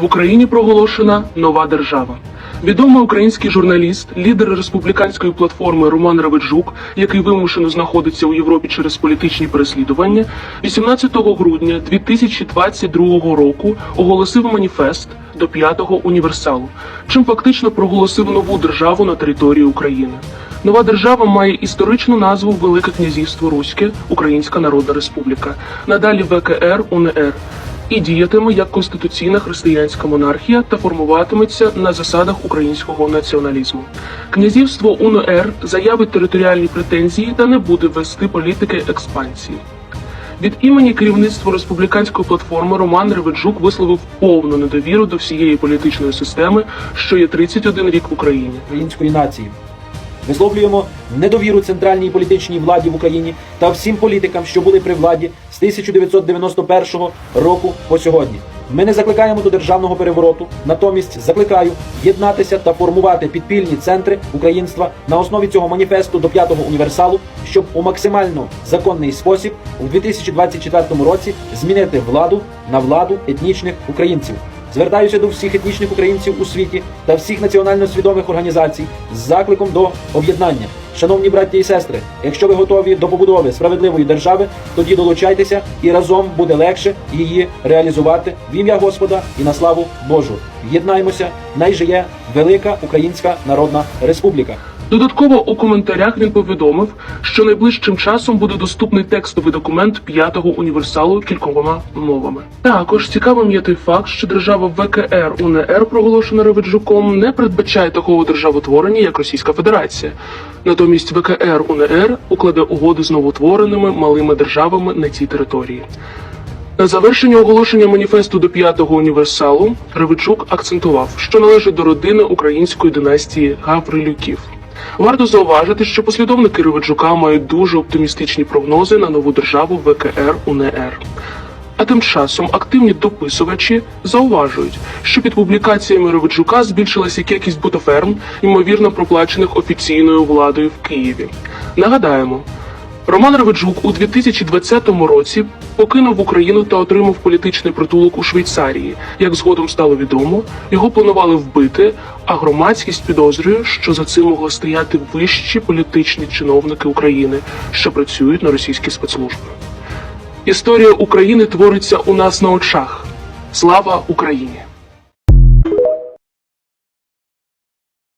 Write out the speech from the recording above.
В Україні проголошена нова держава. Відомий український журналіст, лідер республіканської платформи Роман Раведжук, який вимушено знаходиться у Європі через політичні переслідування, 18 грудня 2022 року оголосив маніфест до п'ятого універсалу, чим фактично проголосив нову державу на території України. Нова держава має історичну назву Велике князівство Руське, Українська Народна Республіка, надалі ВКР УНР і діятиме як конституційна християнська монархія та формуватиметься на засадах українського націоналізму. Князівство УНР заявить територіальні претензії та не буде вести політики експансії. Від імені керівництва республіканської платформи Роман Реведжук висловив повну недовіру до всієї політичної системи, що є 31 рік в Україні. української нації. Висловлюємо недовіру центральній політичній владі в Україні та всім політикам, що були при владі з 1991 року по сьогодні. Ми не закликаємо до державного перевороту, натомість закликаю єднатися та формувати підпільні центри українства на основі цього маніфесту до п'ятого універсалу, щоб у максимально законний спосіб у 2024 році змінити владу на владу етнічних українців. Звертаюся до всіх етнічних українців у світі та всіх національно свідомих організацій з закликом до об'єднання. Шановні браття і сестри, якщо ви готові до побудови справедливої держави, тоді долучайтеся і разом буде легше її реалізувати в ім'я Господа і на славу Божу. Єднаймося, найжиє велика Українська Народна Республіка. Додатково у коментарях він повідомив, що найближчим часом буде доступний текстовий документ п'ятого універсалу кількома мовами. Також цікавим є той факт, що держава ВКР УНР, проголошена Реведжуком, не передбачає такого державотворення, як Російська Федерація. Натомість ВКР УНР укладе угоди з новотвореними малими державами на цій території. На завершення оголошення маніфесту до п'ятого універсалу Ревичук акцентував, що належить до родини української династії Гаврилюків. Варто зауважити, що послідовники Реведжука мають дуже оптимістичні прогнози на нову державу ВКР УНР. А тим часом активні дописувачі зауважують, що під публікаціями Реведжука збільшилася кількість бутаферм, ймовірно проплачених офіційною владою в Києві. Нагадаємо, Роман Раведжук у 2020 році покинув Україну та отримав політичний притулок у Швейцарії. Як згодом стало відомо, його планували вбити, а громадськість підозрює, що за цим могли стояти вищі політичні чиновники України, що працюють на російські спецслужби. Історія України твориться у нас на очах. Слава Україні!